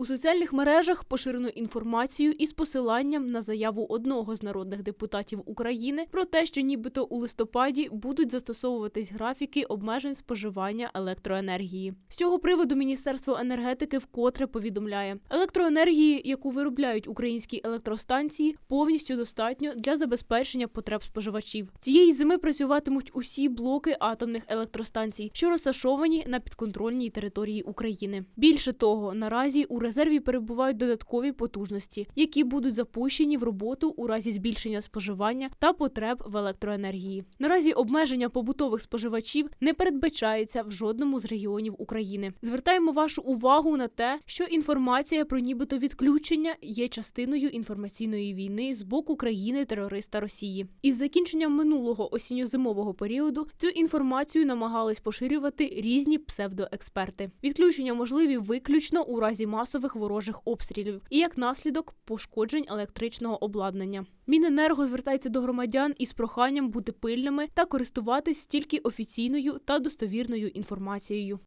У соціальних мережах поширено інформацію із посиланням на заяву одного з народних депутатів України про те, що нібито у листопаді будуть застосовуватись графіки обмежень споживання електроенергії. З цього приводу Міністерство енергетики вкотре повідомляє, електроенергії, яку виробляють українські електростанції, повністю достатньо для забезпечення потреб споживачів. Цієї зими працюватимуть усі блоки атомних електростанцій, що розташовані на підконтрольній території України. Більше того, наразі у резерві перебувають додаткові потужності, які будуть запущені в роботу у разі збільшення споживання та потреб в електроенергії. Наразі обмеження побутових споживачів не передбачається в жодному з регіонів України. Звертаємо вашу увагу на те, що інформація про нібито відключення є частиною інформаційної війни з боку країни-терориста Росії. Із закінченням минулого осінньо-зимового періоду цю інформацію намагались поширювати різні псевдоексперти. Відключення можливі виключно у разі масових ворожих обстрілів і як наслідок пошкоджень електричного обладнання. Міненерго звертається до громадян із проханням бути пильними та користуватись тільки офіційною та достовірною інформацією.